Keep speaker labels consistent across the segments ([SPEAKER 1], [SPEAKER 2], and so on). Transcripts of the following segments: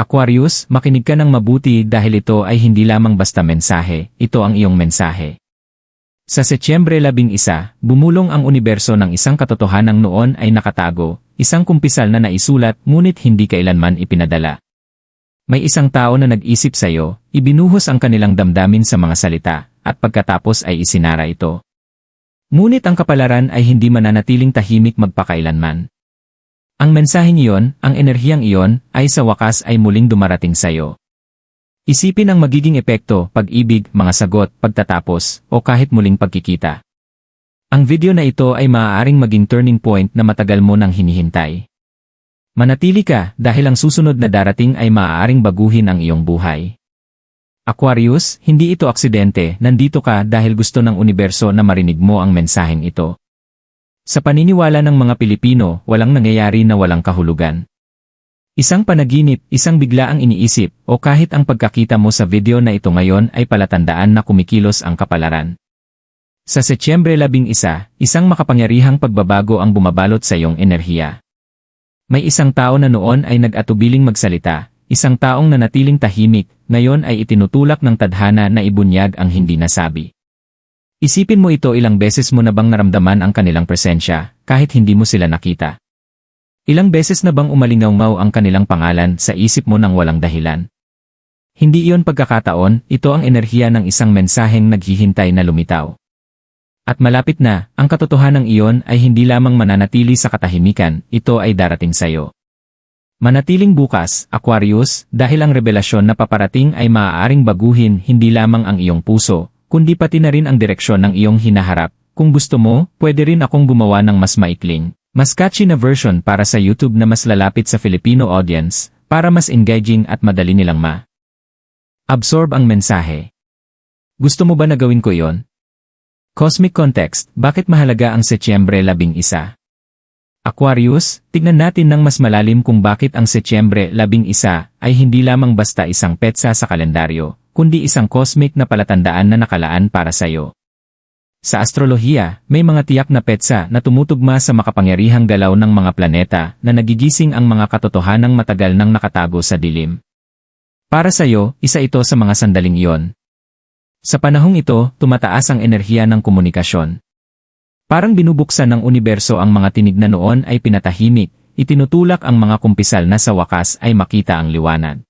[SPEAKER 1] Aquarius, makinig ka ng mabuti dahil ito ay hindi lamang basta mensahe, ito ang iyong mensahe. Sa Setyembre 11, bumulong ang universo ng isang katotohanang noon ay nakatago, isang kumpisal na naisulat ngunit hindi kailanman ipinadala. May isang tao na nag-isip sa iyo, ibinuhos ang kanilang damdamin sa mga salita, at pagkatapos ay isinara ito. Ngunit ang kapalaran ay hindi mananatiling tahimik magpakailanman. Ang mensaheng iyon, ang enerhiyang iyon, ay sa wakas ay muling dumarating sa iyo. Isipin ang magiging epekto, pag-ibig, mga sagot, pagtatapos, o kahit muling pagkikita. Ang video na ito ay maaaring maging turning point na matagal mo nang hinihintay. Manatili ka dahil ang susunod na darating ay maaaring baguhin ang iyong buhay. Aquarius, hindi ito aksidente, nandito ka dahil gusto ng universo na marinig mo ang mensaheng ito. Sa paniniwala ng mga Pilipino, walang nangyayari na walang kahulugan. Isang panaginip, isang biglaang iniisip, o kahit ang pagkakita mo sa video na ito ngayon ay palatandaan na kumikilos ang kapalaran. Sa Setyembre 11, isang makapangyarihang pagbabago ang bumabalot sa iyong enerhiya. May isang tao na noon ay nag-atubiling magsalita, isang taong nanatiling tahimik, ngayon ay itinutulak ng tadhana na ibunyag ang hindi nasabi. Isipin mo ito ilang beses mo na bang naramdaman ang kanilang presensya, kahit hindi mo sila nakita. Ilang beses na bang umalingaw ang kanilang pangalan sa isip mo nang walang dahilan. Hindi iyon pagkakataon, ito ang enerhiya ng isang mensaheng naghihintay na lumitaw. At malapit na, ang katotohanan iyon ay hindi lamang mananatili sa katahimikan, ito ay darating sa iyo. Manatiling bukas, Aquarius, dahil ang revelasyon na paparating ay maaaring baguhin hindi lamang ang iyong puso, kundi pati na rin ang direksyon ng iyong hinaharap. Kung gusto mo, pwede rin akong gumawa ng mas maikling, mas catchy na version para sa YouTube na mas lalapit sa Filipino audience, para mas engaging at madali nilang ma. Absorb ang mensahe. Gusto mo ba na gawin ko yon? Cosmic Context, bakit mahalaga ang Setyembre 11? Aquarius, tignan natin ng mas malalim kung bakit ang Setyembre 11 ay hindi lamang basta isang petsa sa kalendaryo, kundi isang cosmic na palatandaan na nakalaan para sa iyo. Sa astrolohiya, may mga tiyak na petsa na tumutugma sa makapangyarihang galaw ng mga planeta na nagigising ang mga katotohanang matagal nang nakatago sa dilim. Para sa iyo, isa ito sa mga sandaling iyon. Sa panahong ito, tumataas ang enerhiya ng komunikasyon. Parang binubuksan ng universo ang mga tinig na noon ay pinatahimik, itinutulak ang mga kumpisal na sa wakas ay makita ang liwanag.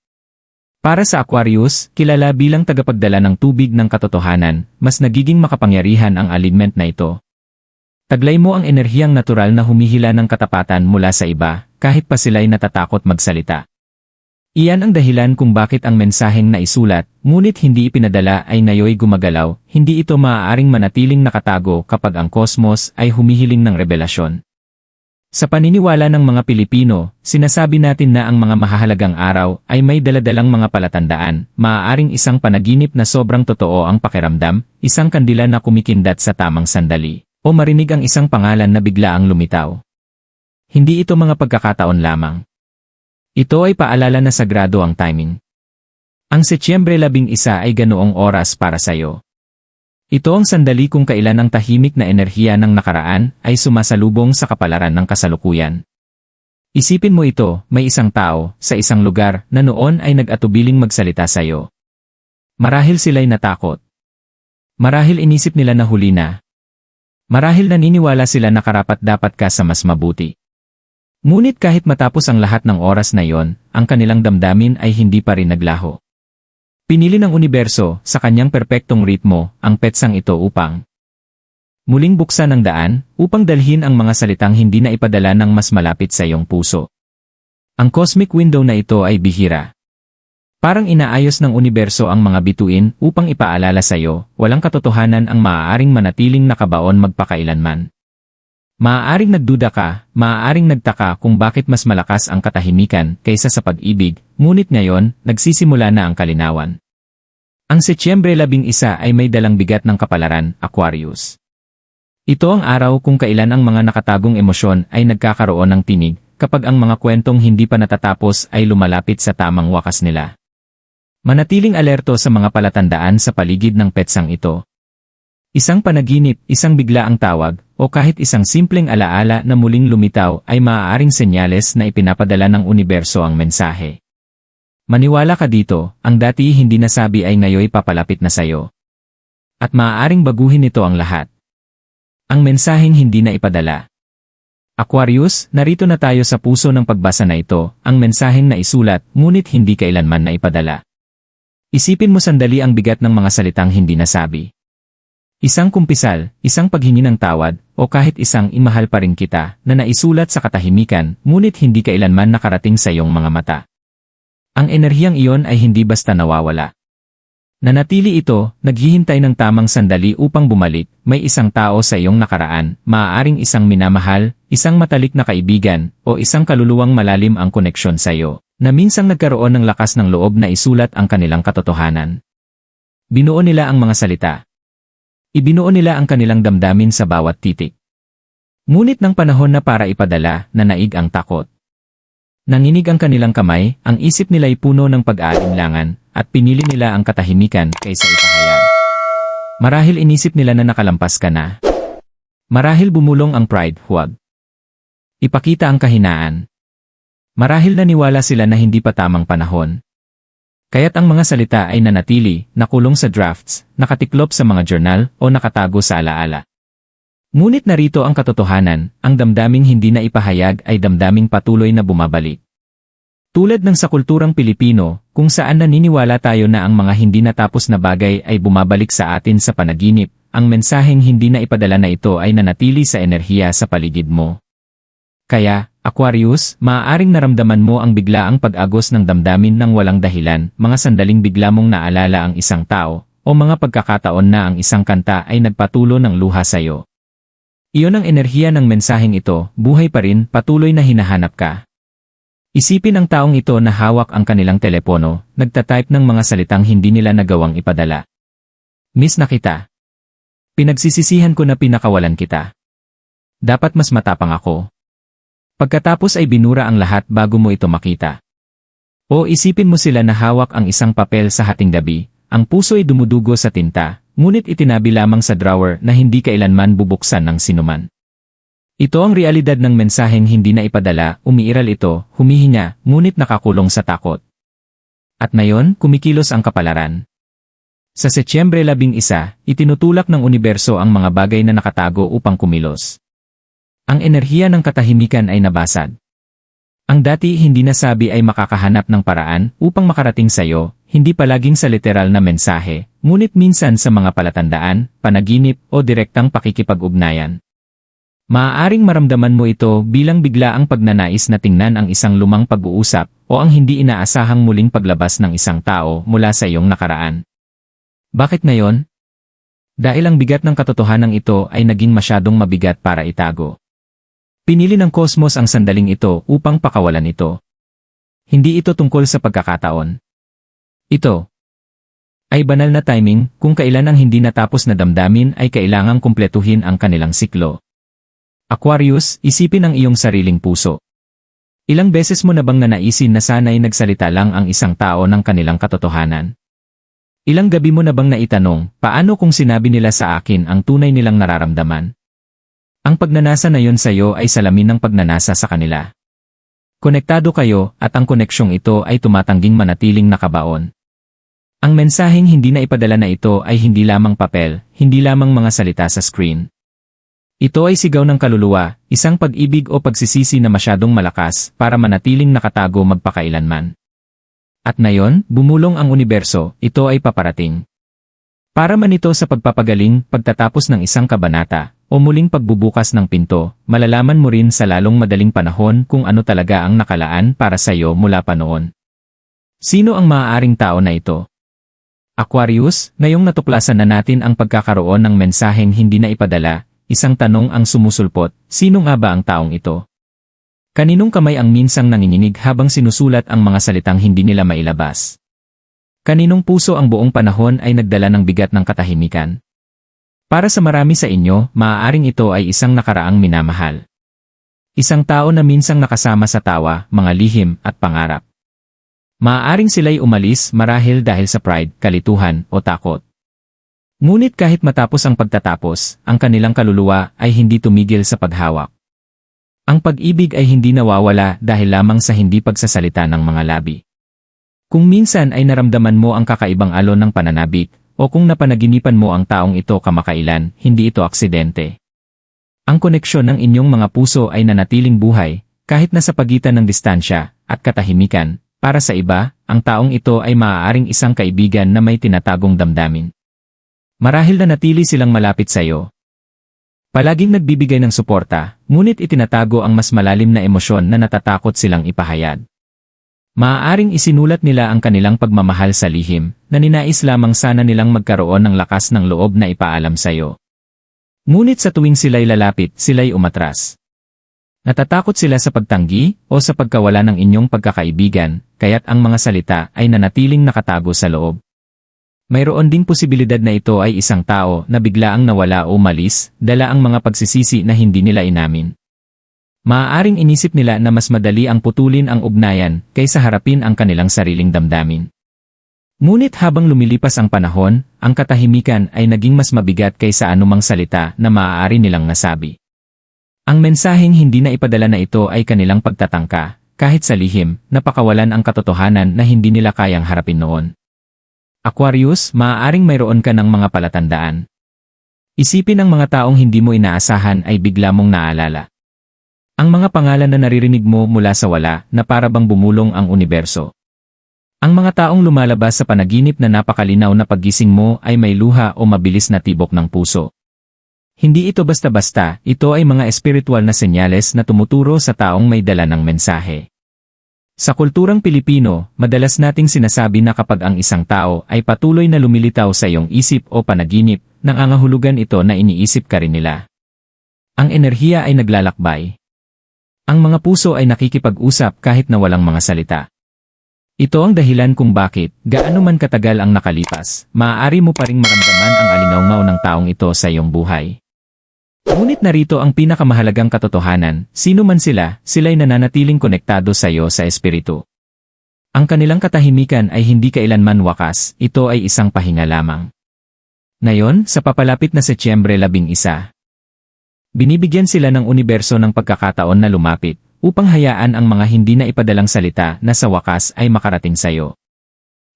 [SPEAKER 1] Para sa Aquarius, kilala bilang tagapagdala ng tubig ng katotohanan, mas nagiging makapangyarihan ang alignment na ito. Taglay mo ang enerhiyang natural na humihila ng katapatan mula sa iba, kahit pa sila'y natatakot magsalita. Iyan ang dahilan kung bakit ang mensaheng naisulat, ngunit hindi ipinadala ay nayoy gumagalaw, hindi ito maaaring manatiling nakatago kapag ang kosmos ay humihiling ng revelasyon. Sa paniniwala ng mga Pilipino, sinasabi natin na ang mga mahahalagang araw ay may daladalang mga palatandaan, maaaring isang panaginip na sobrang totoo ang pakiramdam, isang kandila na kumikindat sa tamang sandali, o marinig ang isang pangalan na bigla ang lumitaw. Hindi ito mga pagkakataon lamang. Ito ay paalala na sagrado ang timing. Ang Setyembre 11 ay ganoong oras para sa iyo. Ito ang sandali kung kailan ang tahimik na enerhiya ng nakaraan ay sumasalubong sa kapalaran ng kasalukuyan. Isipin mo ito, may isang tao, sa isang lugar, na noon ay nag-atubiling magsalita sa iyo. Marahil sila'y natakot. Marahil inisip nila na huli na. Marahil naniniwala sila na karapat dapat ka sa mas mabuti. Ngunit kahit matapos ang lahat ng oras na yon, ang kanilang damdamin ay hindi pa rin naglaho. Pinili ng universo, sa kanyang perpektong ritmo, ang petsang ito upang muling buksan ang daan, upang dalhin ang mga salitang hindi na ipadala ng mas malapit sa iyong puso. Ang cosmic window na ito ay bihira. Parang inaayos ng universo ang mga bituin upang ipaalala sa iyo, walang katotohanan ang maaaring manatiling nakabaon magpakailanman. Maaaring nagduda ka, maaaring nagtaka kung bakit mas malakas ang katahimikan kaysa sa pag-ibig, ngunit ngayon, nagsisimula na ang kalinawan. Ang Setyembre 11 ay may dalang bigat ng kapalaran, Aquarius. Ito ang araw kung kailan ang mga nakatagong emosyon ay nagkakaroon ng tinig, kapag ang mga kwentong hindi pa natatapos ay lumalapit sa tamang wakas nila. Manatiling alerto sa mga palatandaan sa paligid ng petsang ito. Isang panaginip, isang bigla ang tawag, o kahit isang simpleng alaala na muling lumitaw ay maaaring senyales na ipinapadala ng universo ang mensahe. Maniwala ka dito, ang dati hindi nasabi ay ngayoy papalapit na sayo. At maaaring baguhin nito ang lahat. Ang mensaheng hindi na ipadala. Aquarius, narito na tayo sa puso ng pagbasa na ito, ang mensaheng na isulat, ngunit hindi kailanman na ipadala. Isipin mo sandali ang bigat ng mga salitang hindi nasabi. Isang kumpisal, isang paghingi ng tawad, o kahit isang imahal pa rin kita, na naisulat sa katahimikan, ngunit hindi kailanman nakarating sa iyong mga mata. Ang enerhiyang iyon ay hindi basta nawawala. Nanatili ito, naghihintay ng tamang sandali upang bumalik, may isang tao sa iyong nakaraan, maaaring isang minamahal, isang matalik na kaibigan, o isang kaluluwang malalim ang koneksyon sa iyo, na minsang nagkaroon ng lakas ng loob na isulat ang kanilang katotohanan. Binuo nila ang mga salita, Ibinuo nila ang kanilang damdamin sa bawat titik. Ngunit ng panahon na para ipadala, nanaig ang takot. Nanginig ang kanilang kamay, ang isip nila'y puno ng pag-aalinlangan, at pinili nila ang katahimikan kaysa ipahayag. Marahil inisip nila na nakalampas ka na. Marahil bumulong ang pride, huwag. Ipakita ang kahinaan. Marahil naniwala sila na hindi pa tamang panahon. Kaya't ang mga salita ay nanatili, nakulong sa drafts, nakatiklop sa mga journal, o nakatago sa alaala. Ngunit narito ang katotohanan, ang damdaming hindi na ipahayag ay damdaming patuloy na bumabalik. Tulad ng sa kulturang Pilipino, kung saan naniniwala tayo na ang mga hindi natapos na bagay ay bumabalik sa atin sa panaginip, ang mensaheng hindi na ipadala na ito ay nanatili sa enerhiya sa paligid mo. Kaya, Aquarius, maaaring naramdaman mo ang biglaang pag-agos ng damdamin ng walang dahilan, mga sandaling bigla mong naalala ang isang tao, o mga pagkakataon na ang isang kanta ay nagpatulo ng luha sa iyo. Iyon ang enerhiya ng mensaheng ito, buhay pa rin, patuloy na hinahanap ka. Isipin ang taong ito na hawak ang kanilang telepono, nagtatype ng mga salitang hindi nila nagawang ipadala. Miss na kita. Pinagsisisihan ko na pinakawalan kita. Dapat mas matapang ako, Pagkatapos ay binura ang lahat bago mo ito makita. O isipin mo sila na hawak ang isang papel sa hating gabi, ang puso ay dumudugo sa tinta, ngunit itinabi lamang sa drawer na hindi kailanman bubuksan ng sinuman. Ito ang realidad ng mensaheng hindi na ipadala, umiiral ito, humihinya, ngunit nakakulong sa takot. At ngayon, kumikilos ang kapalaran. Sa Setyembre 11, itinutulak ng universo ang mga bagay na nakatago upang kumilos. Ang enerhiya ng katahimikan ay nabasag. Ang dati hindi nasabi ay makakahanap ng paraan upang makarating sa iyo, hindi palaging sa literal na mensahe, ngunit minsan sa mga palatandaan, panaginip o direktang pakikipag-ugnayan. Maaaring maramdaman mo ito bilang bigla ang pagnanais na tingnan ang isang lumang pag-uusap o ang hindi inaasahang muling paglabas ng isang tao mula sa iyong nakaraan. Bakit ngayon? Dahil ang bigat ng katotohanan ito ay naging masyadong mabigat para itago. Pinili ng kosmos ang sandaling ito upang pakawalan ito. Hindi ito tungkol sa pagkakataon. Ito ay banal na timing kung kailan ang hindi natapos na damdamin ay kailangang kumpletuhin ang kanilang siklo. Aquarius, isipin ang iyong sariling puso. Ilang beses mo na bang nanaisin na sana'y nagsalita lang ang isang tao ng kanilang katotohanan? Ilang gabi mo na bang naitanong, paano kung sinabi nila sa akin ang tunay nilang nararamdaman? Ang pagnanasa na yon sa iyo ay salamin ng pagnanasa sa kanila. Konektado kayo at ang koneksyong ito ay tumatangging manatiling nakabaon. Ang mensaheng hindi na ipadala na ito ay hindi lamang papel, hindi lamang mga salita sa screen. Ito ay sigaw ng kaluluwa, isang pag-ibig o pagsisisi na masyadong malakas para manatiling nakatago magpakailanman. At ngayon, bumulong ang universo, ito ay paparating. Para man ito sa pagpapagaling pagtatapos ng isang kabanata, o muling pagbubukas ng pinto, malalaman mo rin sa lalong madaling panahon kung ano talaga ang nakalaan para sa iyo mula pa noon. Sino ang maaaring tao na ito? Aquarius, ngayong natuklasan na natin ang pagkakaroon ng mensaheng hindi na ipadala, isang tanong ang sumusulpot, sino nga ba ang taong ito? Kaninong kamay ang minsang nanginginig habang sinusulat ang mga salitang hindi nila mailabas? Kaninong puso ang buong panahon ay nagdala ng bigat ng katahimikan? Para sa marami sa inyo, maaaring ito ay isang nakaraang minamahal. Isang tao na minsang nakasama sa tawa, mga lihim, at pangarap. Maaaring sila'y umalis marahil dahil sa pride, kalituhan, o takot. Ngunit kahit matapos ang pagtatapos, ang kanilang kaluluwa ay hindi tumigil sa paghawak. Ang pag-ibig ay hindi nawawala dahil lamang sa hindi pagsasalita ng mga labi. Kung minsan ay naramdaman mo ang kakaibang alon ng pananabik, o kung napanaginipan mo ang taong ito kamakailan, hindi ito aksidente. Ang koneksyon ng inyong mga puso ay nanatiling buhay, kahit na sa pagitan ng distansya at katahimikan, para sa iba, ang taong ito ay maaaring isang kaibigan na may tinatagong damdamin. Marahil na natili silang malapit sa iyo. Palaging nagbibigay ng suporta, ngunit itinatago ang mas malalim na emosyon na natatakot silang ipahayag. Maaaring isinulat nila ang kanilang pagmamahal sa lihim, na ninais lamang sana nilang magkaroon ng lakas ng loob na ipaalam sa iyo. Ngunit sa tuwing sila'y lalapit, sila'y umatras. Natatakot sila sa pagtanggi o sa pagkawala ng inyong pagkakaibigan, kaya't ang mga salita ay nanatiling nakatago sa loob. Mayroon ding posibilidad na ito ay isang tao na biglaang nawala o malis, dala ang mga pagsisisi na hindi nila inamin. Maaaring inisip nila na mas madali ang putulin ang ugnayan kaysa harapin ang kanilang sariling damdamin. Ngunit habang lumilipas ang panahon, ang katahimikan ay naging mas mabigat kaysa anumang salita na maaari nilang nasabi. Ang mensaheng hindi na ipadala na ito ay kanilang pagtatangka, kahit sa lihim, napakawalan ang katotohanan na hindi nila kayang harapin noon. Aquarius, maaaring mayroon ka ng mga palatandaan. Isipin ang mga taong hindi mo inaasahan ay bigla mong naalala. Ang mga pangalan na naririnig mo mula sa wala na para bang bumulong ang universo. Ang mga taong lumalabas sa panaginip na napakalinaw na paggising mo ay may luha o mabilis na tibok ng puso. Hindi ito basta-basta, ito ay mga espiritual na senyales na tumuturo sa taong may dala ng mensahe. Sa kulturang Pilipino, madalas nating sinasabi na kapag ang isang tao ay patuloy na lumilitaw sa iyong isip o panaginip, nangangahulugan ito na iniisip ka rin nila. Ang enerhiya ay naglalakbay, ang mga puso ay nakikipag-usap kahit na walang mga salita. Ito ang dahilan kung bakit, gaano man katagal ang nakalipas, maaari mo pa ring maramdaman ang alingawngaw ng taong ito sa iyong buhay. Ngunit narito ang pinakamahalagang katotohanan, sino man sila, sila'y nananatiling konektado sa iyo sa espiritu. Ang kanilang katahimikan ay hindi kailanman wakas, ito ay isang pahinga lamang. Ngayon, sa papalapit na Setyembre 11, Binibigyan sila ng universo ng pagkakataon na lumapit, upang hayaan ang mga hindi na ipadalang salita na sa wakas ay makarating sa iyo.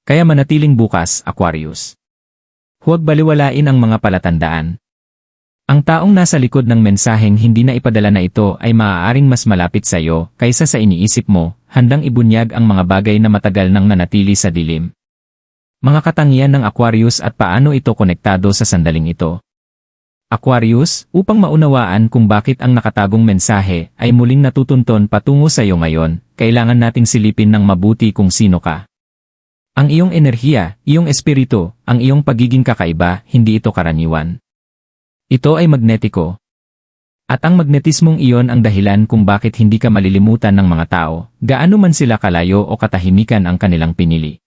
[SPEAKER 1] Kaya manatiling bukas, Aquarius. Huwag baliwalain ang mga palatandaan. Ang taong nasa likod ng mensaheng hindi na ipadala na ito ay maaaring mas malapit sa iyo kaysa sa iniisip mo, handang ibunyag ang mga bagay na matagal nang nanatili sa dilim. Mga katangian ng Aquarius at paano ito konektado sa sandaling ito. Aquarius, upang maunawaan kung bakit ang nakatagong mensahe ay muling natutunton patungo sa iyo ngayon, kailangan nating silipin ng mabuti kung sino ka. Ang iyong enerhiya, iyong espiritu, ang iyong pagiging kakaiba, hindi ito karaniwan. Ito ay magnetiko. At ang magnetismong iyon ang dahilan kung bakit hindi ka malilimutan ng mga tao, gaano man sila kalayo o katahimikan ang kanilang pinili.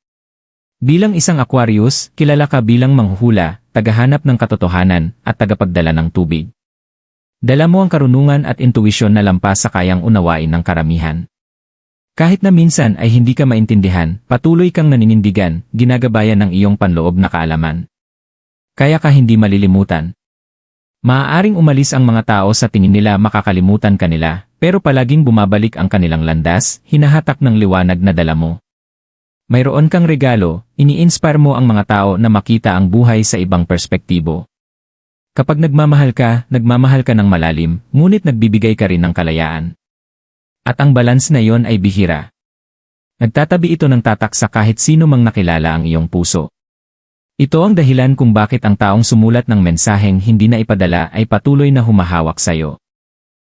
[SPEAKER 1] Bilang isang Aquarius, kilala ka bilang manghuhula, tagahanap ng katotohanan, at tagapagdala ng tubig. Dala mo ang karunungan at intuwisyon na lampas sa kayang unawain ng karamihan. Kahit na minsan ay hindi ka maintindihan, patuloy kang naninindigan, ginagabayan ng iyong panloob na kaalaman. Kaya ka hindi malilimutan. Maaaring umalis ang mga tao sa tingin nila makakalimutan kanila, pero palaging bumabalik ang kanilang landas, hinahatak ng liwanag na dala mo. Mayroon kang regalo, ini-inspire mo ang mga tao na makita ang buhay sa ibang perspektibo. Kapag nagmamahal ka, nagmamahal ka ng malalim, ngunit nagbibigay ka rin ng kalayaan. At ang balance na yon ay bihira. Nagtatabi ito ng tatak sa kahit sino mang nakilala ang iyong puso. Ito ang dahilan kung bakit ang taong sumulat ng mensaheng hindi na ipadala ay patuloy na humahawak sa iyo.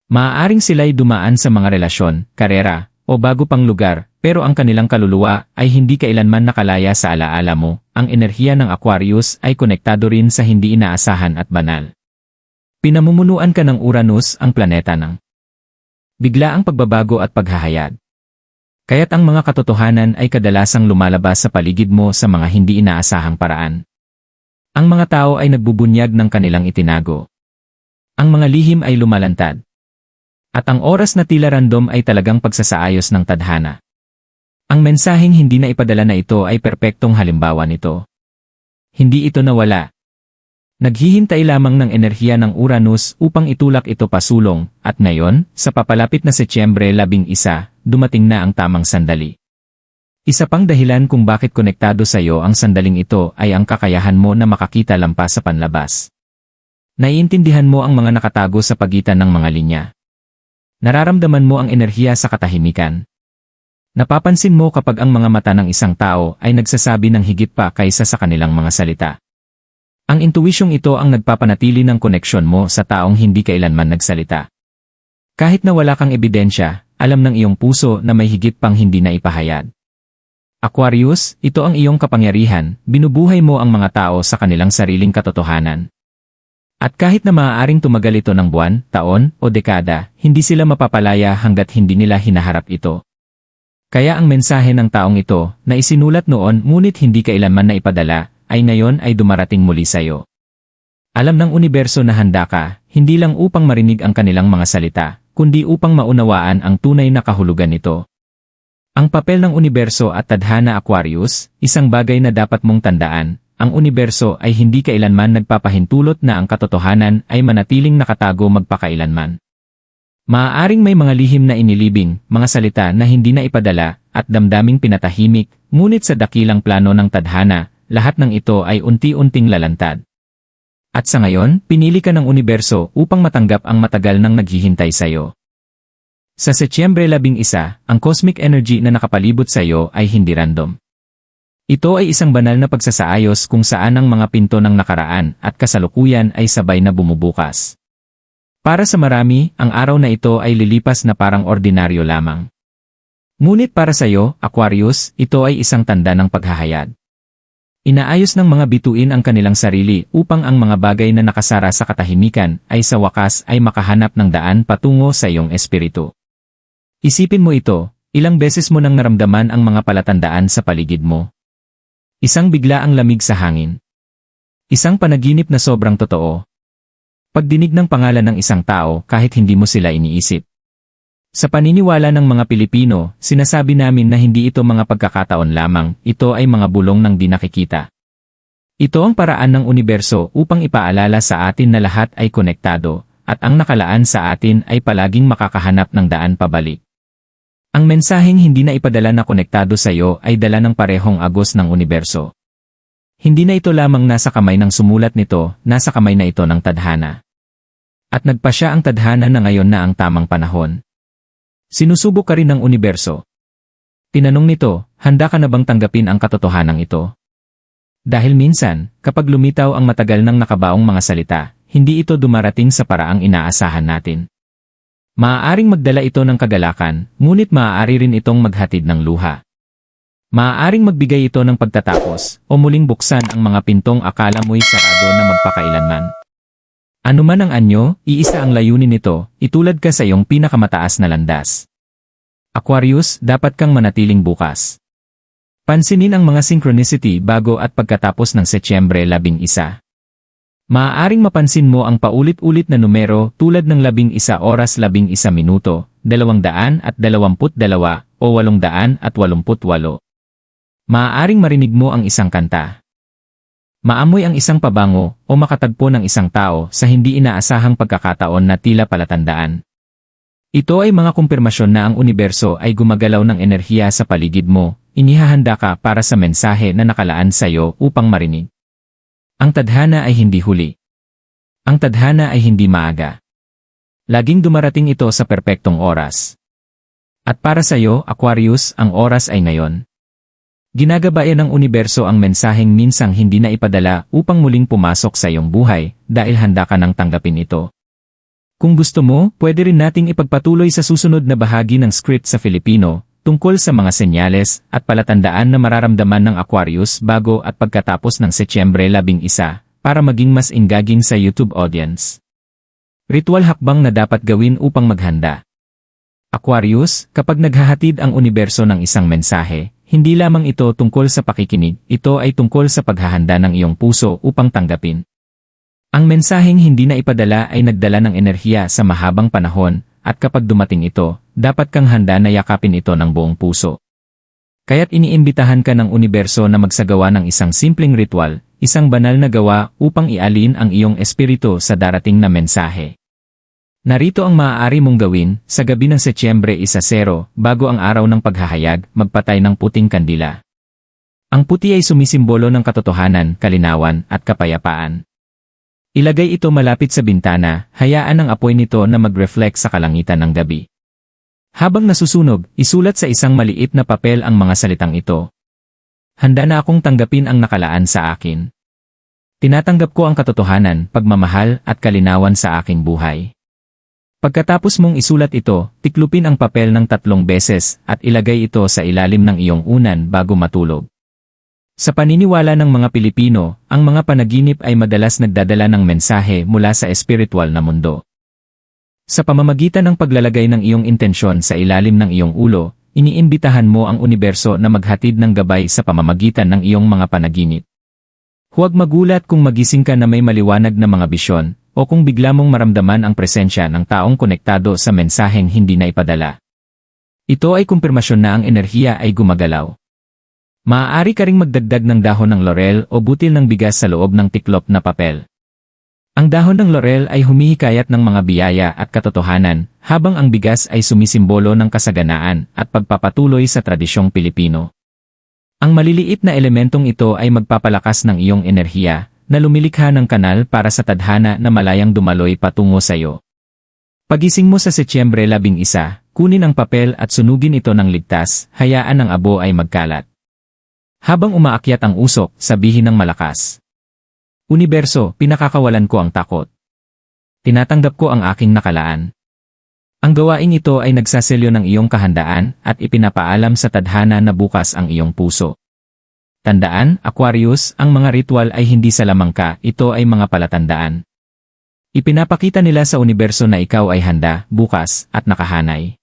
[SPEAKER 1] Maaaring sila'y dumaan sa mga relasyon, karera, o bago pang lugar, pero ang kanilang kaluluwa ay hindi kailanman nakalaya sa alaala mo, ang enerhiya ng Aquarius ay konektado rin sa hindi inaasahan at banal. Pinamumunuan ka ng Uranus ang planeta ng bigla ang pagbabago at paghahayag. Kaya't ang mga katotohanan ay kadalasang lumalabas sa paligid mo sa mga hindi inaasahang paraan. Ang mga tao ay nagbubunyag ng kanilang itinago. Ang mga lihim ay lumalantad. At ang oras na tila random ay talagang pagsasaayos ng tadhana. Ang mensaheng hindi na ipadala na ito ay perpektong halimbawa nito. Hindi ito nawala. Naghihintay lamang ng enerhiya ng Uranus upang itulak ito pasulong, at ngayon, sa papalapit na Setyembre 11, dumating na ang tamang sandali. Isa pang dahilan kung bakit konektado sa iyo ang sandaling ito ay ang kakayahan mo na makakita lampas sa panlabas. Naiintindihan mo ang mga nakatago sa pagitan ng mga linya. Nararamdaman mo ang enerhiya sa katahimikan. Napapansin mo kapag ang mga mata ng isang tao ay nagsasabi ng higit pa kaysa sa kanilang mga salita. Ang intuisyong ito ang nagpapanatili ng koneksyon mo sa taong hindi kailanman nagsalita. Kahit na wala kang ebidensya, alam ng iyong puso na may higit pang hindi na ipahayag. Aquarius, ito ang iyong kapangyarihan, binubuhay mo ang mga tao sa kanilang sariling katotohanan. At kahit na maaaring tumagal ito ng buwan, taon, o dekada, hindi sila mapapalaya hanggat hindi nila hinaharap ito. Kaya ang mensahe ng taong ito, na isinulat noon ngunit hindi kailanman na ipadala, ay ngayon ay dumarating muli sa iyo. Alam ng universo na handa ka, hindi lang upang marinig ang kanilang mga salita, kundi upang maunawaan ang tunay na kahulugan nito. Ang papel ng universo at tadhana Aquarius, isang bagay na dapat mong tandaan, ang universo ay hindi kailanman nagpapahintulot na ang katotohanan ay manatiling nakatago magpakailanman. Maaaring may mga lihim na inilibing, mga salita na hindi na ipadala, at damdaming pinatahimik, ngunit sa dakilang plano ng tadhana, lahat ng ito ay unti-unting lalantad. At sa ngayon, pinili ka ng universo upang matanggap ang matagal nang naghihintay sa iyo. Sa Setyembre 11, ang cosmic energy na nakapalibot sa iyo ay hindi random. Ito ay isang banal na pagsasaayos kung saan ang mga pinto ng nakaraan at kasalukuyan ay sabay na bumubukas. Para sa marami, ang araw na ito ay lilipas na parang ordinaryo lamang. Ngunit para sa iyo, Aquarius, ito ay isang tanda ng paghahayag. Inaayos ng mga bituin ang kanilang sarili upang ang mga bagay na nakasara sa katahimikan ay sa wakas ay makahanap ng daan patungo sa iyong espiritu. Isipin mo ito, ilang beses mo nang naramdaman ang mga palatandaan sa paligid mo. Isang bigla ang lamig sa hangin. Isang panaginip na sobrang totoo. Pagdinig ng pangalan ng isang tao kahit hindi mo sila iniisip. Sa paniniwala ng mga Pilipino, sinasabi namin na hindi ito mga pagkakataon lamang, ito ay mga bulong ng di nakikita. Ito ang paraan ng universo upang ipaalala sa atin na lahat ay konektado, at ang nakalaan sa atin ay palaging makakahanap ng daan pabalik. Ang mensaheng hindi na ipadala na konektado sa iyo ay dala ng parehong agos ng universo. Hindi na ito lamang nasa kamay ng sumulat nito, nasa kamay na ito ng tadhana. At nagpa siya ang tadhana na ngayon na ang tamang panahon. Sinusubok ka rin ng universo. Tinanong nito, handa ka na bang tanggapin ang katotohanan ito? Dahil minsan, kapag lumitaw ang matagal ng nakabaong mga salita, hindi ito dumarating sa paraang inaasahan natin. Maaaring magdala ito ng kagalakan, ngunit maaari rin itong maghatid ng luha. Maaaring magbigay ito ng pagtatapos, o muling buksan ang mga pintong akala mo'y sarado na magpakailanman. Ano man ang anyo, iisa ang layunin nito, itulad ka sa iyong pinakamataas na landas. Aquarius, dapat kang manatiling bukas. Pansinin ang mga synchronicity bago at pagkatapos ng Setyembre 11. Maaaring mapansin mo ang paulit-ulit na numero tulad ng 11 oras 11 minuto, 200 at 22 o 800 at 88. Maaaring marinig mo ang isang kanta. Maamoy ang isang pabango o makatagpo ng isang tao sa hindi inaasahang pagkakataon na tila palatandaan. Ito ay mga kumpirmasyon na ang universo ay gumagalaw ng enerhiya sa paligid mo, inihahanda ka para sa mensahe na nakalaan sa iyo upang marinig. Ang tadhana ay hindi huli. Ang tadhana ay hindi maaga. Laging dumarating ito sa perpektong oras. At para sa iyo, Aquarius, ang oras ay ngayon. Ginagabayan ng universo ang mensaheng minsang hindi na ipadala upang muling pumasok sa iyong buhay dahil handa ka nang tanggapin ito. Kung gusto mo, pwede rin nating ipagpatuloy sa susunod na bahagi ng script sa Filipino tungkol sa mga senyales at palatandaan na mararamdaman ng Aquarius bago at pagkatapos ng Setyembre 11 para maging mas ingaging sa YouTube audience. Ritual hakbang na dapat gawin upang maghanda. Aquarius, kapag naghahatid ang universo ng isang mensahe, hindi lamang ito tungkol sa pakikinig, ito ay tungkol sa paghahanda ng iyong puso upang tanggapin. Ang mensaheng hindi na ipadala ay nagdala ng enerhiya sa mahabang panahon, at kapag dumating ito, dapat kang handa na yakapin ito ng buong puso. Kaya't iniimbitahan ka ng universo na magsagawa ng isang simpleng ritual, isang banal na gawa upang ialin ang iyong espiritu sa darating na mensahe. Narito ang maaari mong gawin sa gabi ng Setyembre 1-0 bago ang araw ng paghahayag, magpatay ng puting kandila. Ang puti ay sumisimbolo ng katotohanan, kalinawan, at kapayapaan. Ilagay ito malapit sa bintana, hayaan ang apoy nito na mag-reflect sa kalangitan ng gabi. Habang nasusunog, isulat sa isang maliit na papel ang mga salitang ito. Handa na akong tanggapin ang nakalaan sa akin. Tinatanggap ko ang katotohanan, pagmamahal, at kalinawan sa aking buhay. Pagkatapos mong isulat ito, tiklupin ang papel ng tatlong beses at ilagay ito sa ilalim ng iyong unan bago matulog. Sa paniniwala ng mga Pilipino, ang mga panaginip ay madalas nagdadala ng mensahe mula sa espiritual na mundo. Sa pamamagitan ng paglalagay ng iyong intensyon sa ilalim ng iyong ulo, iniimbitahan mo ang universo na maghatid ng gabay sa pamamagitan ng iyong mga panaginip. Huwag magulat kung magising ka na may maliwanag na mga bisyon, o kung bigla mong maramdaman ang presensya ng taong konektado sa mensaheng hindi na ipadala. Ito ay kumpirmasyon na ang enerhiya ay gumagalaw. Maaari ka ring magdagdag ng dahon ng laurel o butil ng bigas sa loob ng tiklop na papel. Ang dahon ng laurel ay humihikayat ng mga biyaya at katotohanan, habang ang bigas ay sumisimbolo ng kasaganaan at pagpapatuloy sa tradisyong Pilipino. Ang maliliit na elementong ito ay magpapalakas ng iyong enerhiya, na lumilikha ng kanal para sa tadhana na malayang dumaloy patungo sa iyo. Pagising mo sa Setyembre 11, kunin ang papel at sunugin ito ng ligtas, hayaan ang abo ay magkalat. Habang umaakyat ang usok, sabihin ng malakas. Universo, pinakakawalan ko ang takot. Tinatanggap ko ang aking nakalaan. Ang gawaing ito ay nagsaselyo ng iyong kahandaan at ipinapaalam sa tadhana na bukas ang iyong puso. Tandaan, Aquarius, ang mga ritual ay hindi sa lamang ka, ito ay mga palatandaan. Ipinapakita nila sa universo na ikaw ay handa, bukas, at nakahanay.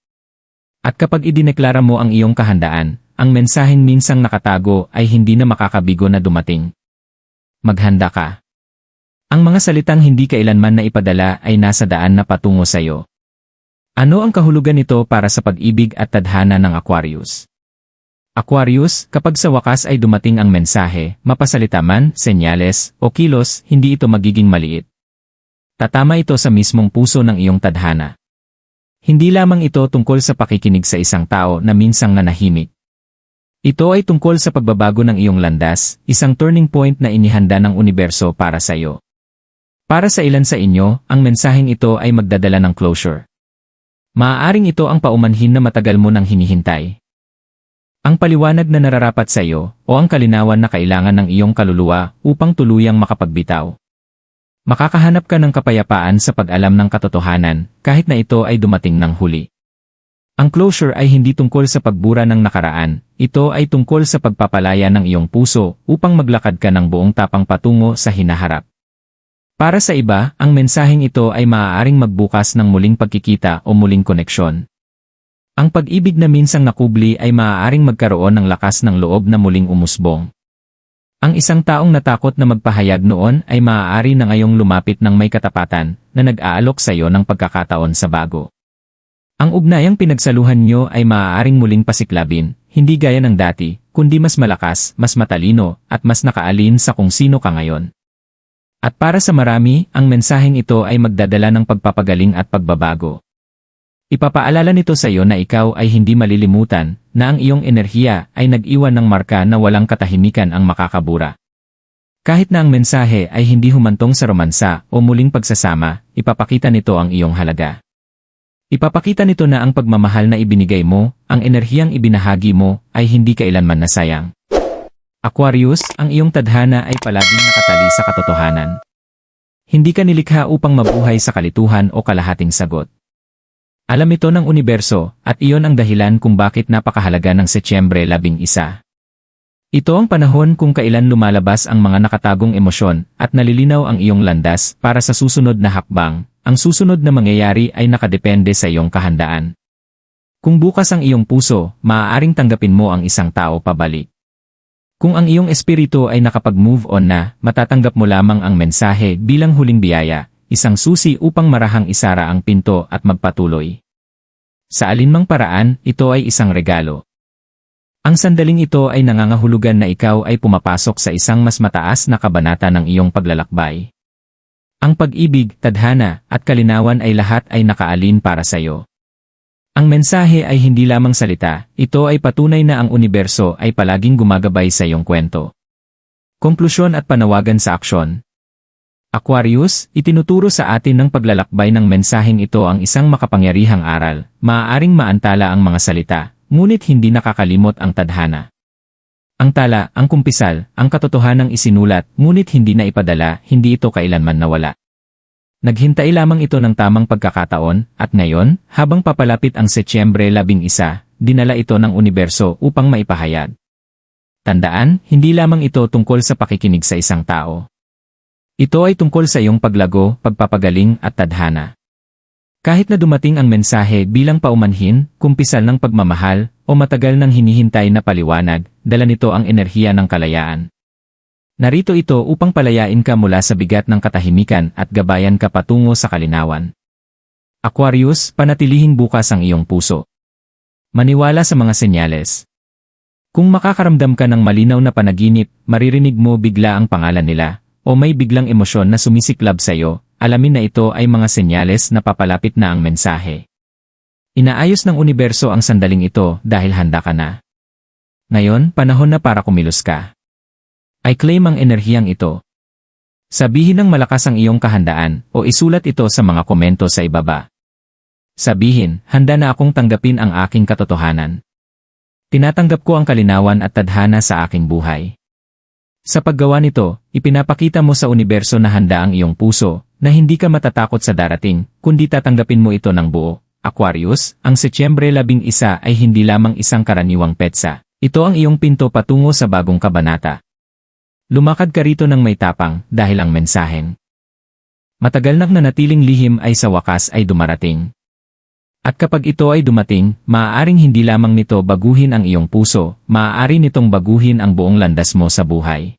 [SPEAKER 1] At kapag idineklara mo ang iyong kahandaan, ang mensaheng minsang nakatago ay hindi na makakabigo na dumating. Maghanda ka. Ang mga salitang hindi kailanman na ipadala ay nasa daan na patungo sa iyo. Ano ang kahulugan nito para sa pag-ibig at tadhana ng Aquarius? Aquarius, kapag sa wakas ay dumating ang mensahe, mapasalita man, senyales, o kilos, hindi ito magiging maliit. Tatama ito sa mismong puso ng iyong tadhana. Hindi lamang ito tungkol sa pakikinig sa isang tao na minsang nanahimik. Ito ay tungkol sa pagbabago ng iyong landas, isang turning point na inihanda ng universo para sa iyo. Para sa ilan sa inyo, ang mensaheng ito ay magdadala ng closure. Maaaring ito ang paumanhin na matagal mo nang hinihintay. Ang paliwanag na nararapat sa iyo o ang kalinawan na kailangan ng iyong kaluluwa upang tuluyang makapagbitaw. Makakahanap ka ng kapayapaan sa pag-alam ng katotohanan kahit na ito ay dumating ng huli. Ang closure ay hindi tungkol sa pagbura ng nakaraan, ito ay tungkol sa pagpapalaya ng iyong puso upang maglakad ka ng buong tapang patungo sa hinaharap. Para sa iba, ang mensaheng ito ay maaaring magbukas ng muling pagkikita o muling koneksyon. Ang pag-ibig na minsang nakubli ay maaaring magkaroon ng lakas ng loob na muling umusbong. Ang isang taong natakot na magpahayag noon ay maaari na ngayong lumapit ng may katapatan na nag-aalok sa iyo ng pagkakataon sa bago. Ang ugnayang pinagsaluhan niyo ay maaaring muling pasiklabin, hindi gaya ng dati, kundi mas malakas, mas matalino, at mas nakaalin sa kung sino ka ngayon. At para sa marami, ang mensaheng ito ay magdadala ng pagpapagaling at pagbabago. Ipapaalala nito sa iyo na ikaw ay hindi malilimutan, na ang iyong enerhiya ay nag-iwan ng marka na walang katahimikan ang makakabura. Kahit na ang mensahe ay hindi humantong sa romansa o muling pagsasama, ipapakita nito ang iyong halaga. Ipapakita nito na ang pagmamahal na ibinigay mo, ang enerhiyang ibinahagi mo, ay hindi kailanman nasayang. Aquarius, ang iyong tadhana ay palaging nakatali sa katotohanan. Hindi ka nilikha upang mabuhay sa kalituhan o kalahating sagot. Alam ito ng universo, at iyon ang dahilan kung bakit napakahalaga ng Setyembre 11. Ito ang panahon kung kailan lumalabas ang mga nakatagong emosyon at nalilinaw ang iyong landas para sa susunod na hakbang. Ang susunod na mangyayari ay nakadepende sa iyong kahandaan. Kung bukas ang iyong puso, maaaring tanggapin mo ang isang tao pabalik. Kung ang iyong espiritu ay nakapag-move on na, matatanggap mo lamang ang mensahe bilang huling biyaya, isang susi upang marahang isara ang pinto at magpatuloy. Sa alinmang paraan, ito ay isang regalo. Ang sandaling ito ay nangangahulugan na ikaw ay pumapasok sa isang mas mataas na kabanata ng iyong paglalakbay. Ang pag-ibig, tadhana, at kalinawan ay lahat ay nakaalin para sa iyo. Ang mensahe ay hindi lamang salita, ito ay patunay na ang universo ay palaging gumagabay sa iyong kwento. Konklusyon at panawagan sa aksyon. Aquarius, itinuturo sa atin ng paglalakbay ng mensaheng ito ang isang makapangyarihang aral, maaaring maantala ang mga salita, ngunit hindi nakakalimot ang tadhana. Ang tala, ang kumpisal, ang katotohanang isinulat, ngunit hindi na ipadala, hindi ito kailanman nawala. Naghintay lamang ito ng tamang pagkakataon, at ngayon, habang papalapit ang Setyembre 11, dinala ito ng universo upang maipahayag. Tandaan, hindi lamang ito tungkol sa pakikinig sa isang tao. Ito ay tungkol sa iyong paglago, pagpapagaling at tadhana. Kahit na dumating ang mensahe bilang paumanhin, kumpisal ng pagmamahal, o matagal nang hinihintay na paliwanag, dala nito ang enerhiya ng kalayaan. Narito ito upang palayain ka mula sa bigat ng katahimikan at gabayan ka patungo sa kalinawan. Aquarius, panatilihing bukas ang iyong puso. Maniwala sa mga senyales. Kung makakaramdam ka ng malinaw na panaginip, maririnig mo bigla ang pangalan nila, o may biglang emosyon na sumisiklab sa iyo, alamin na ito ay mga senyales na papalapit na ang mensahe. Inaayos ng universo ang sandaling ito dahil handa ka na. Ngayon, panahon na para kumilos ka. I claim ang enerhiyang ito. Sabihin ng malakas ang iyong kahandaan o isulat ito sa mga komento sa ibaba. Sabihin, handa na akong tanggapin ang aking katotohanan. Tinatanggap ko ang kalinawan at tadhana sa aking buhay. Sa paggawa nito, ipinapakita mo sa universo na handa ang iyong puso, na hindi ka matatakot sa darating, kundi tatanggapin mo ito ng buo. Aquarius, ang Setyembre 11 ay hindi lamang isang karaniwang petsa. Ito ang iyong pinto patungo sa bagong kabanata. Lumakad ka rito ng may tapang dahil ang mensaheng. Matagal nang nanatiling lihim ay sa wakas ay dumarating. At kapag ito ay dumating, maaaring hindi lamang nito baguhin ang iyong puso, maaari nitong baguhin ang buong landas mo sa buhay.